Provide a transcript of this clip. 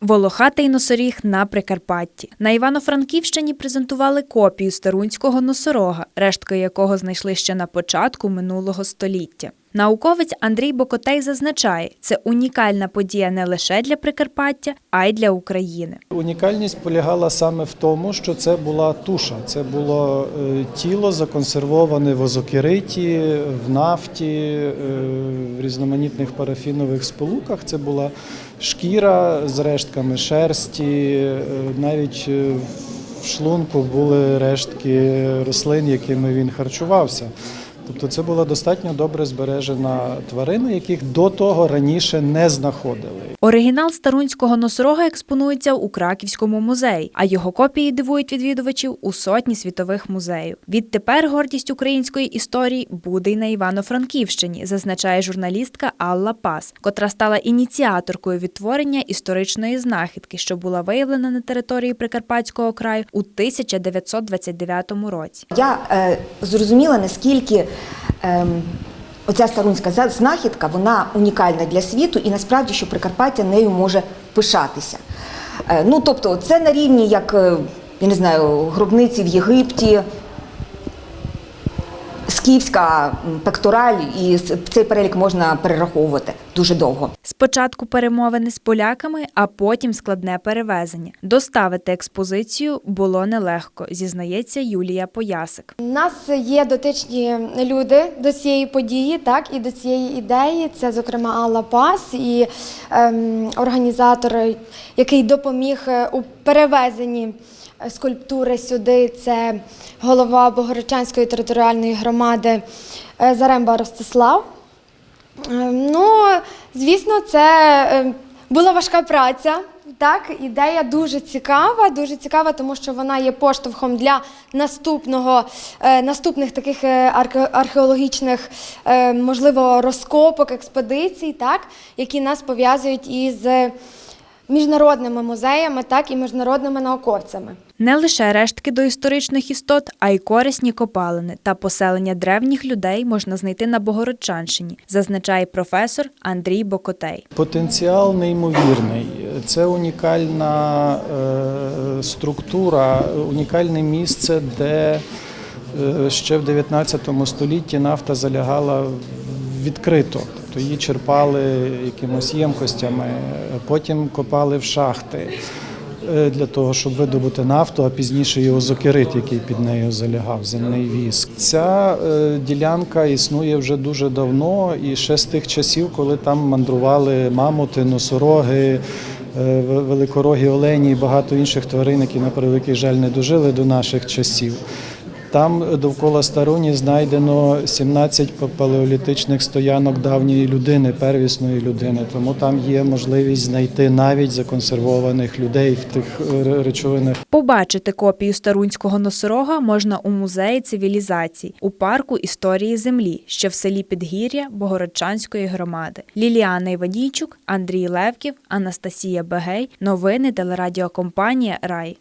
Волохатий носоріг на Прикарпатті. На Івано-Франківщині презентували копію старунського носорога, рештки якого знайшли ще на початку минулого століття. Науковець Андрій Бокотей зазначає, це унікальна подія не лише для Прикарпаття, а й для України. Унікальність полягала саме в тому, що це була туша, це було е, тіло законсервоване в озокериті, в нафті, е, в різноманітних парафінових сполуках. Це була шкіра з рештками шерсті, е, навіть в шлунку були рештки рослин, якими він харчувався. Тобто це була достатньо добре збережена тварина, яких до того раніше не знаходили. Оригінал старунського носорога експонується у Краківському музеї, а його копії дивують відвідувачів у сотні світових музеїв. Відтепер гордість української історії буде й на Івано-Франківщині, зазначає журналістка Алла Пас, котра стала ініціаторкою відтворення історичної знахідки, що була виявлена на території Прикарпатського краю у 1929 році. Я е, зрозуміла, наскільки оця старунська знахідка вона унікальна для світу, і насправді, що Прикарпаття нею може пишатися. Е, ну, тобто, це на рівні, як е, я не знаю, гробниці в Єгипті. Скіфська пектораль, і цей перелік можна перераховувати дуже довго. Спочатку перемовини з поляками, а потім складне перевезення. Доставити експозицію було нелегко, зізнається Юлія Поясик. У нас є дотичні люди до цієї події, так і до цієї ідеї. Це, зокрема, Алла Пас і ем, організатор, який допоміг е, у перевезенні скульптури сюди. Це голова Богородчанської територіальної громади е, Заремба Ростислав. Е, Ну, звісно, це е, була важка праця. Так, ідея дуже цікава, дуже цікава, тому що вона є поштовхом для наступного, наступних таких археологічних, можливо, розкопок, експедицій, так, які нас пов'язують із міжнародними музеями, так і міжнародними науковцями. Не лише рештки доісторичних істот, а й корисні копалини та поселення древніх людей можна знайти на Богородчанщині, зазначає професор Андрій Бокотей. Потенціал неймовірний. Це унікальна е, структура, унікальне місце, де е, ще в 19 столітті нафта залягала відкрито. Тобто її черпали якимось ємкостями, потім копали в шахти е, для того, щоб видобути нафту, а пізніше і озокерит, який під нею залягав, земний віск. Ця е, ділянка існує вже дуже давно, і ще з тих часів, коли там мандрували мамути, носороги, е, великорогі олені і багато інших тварин, які на превеликий жаль не дожили до наших часів. Там довкола Старуні знайдено 17 па- палеолітичних стоянок давньої людини, первісної людини. Тому там є можливість знайти навіть законсервованих людей в тих е, речовинах. Побачити копію старунського носорога можна у музеї цивілізацій у парку історії землі, що в селі Підгір'я Богородчанської громади. Ліліана Іванійчук, Андрій Левків, Анастасія Бегей. Новини телерадіокомпанія Рай.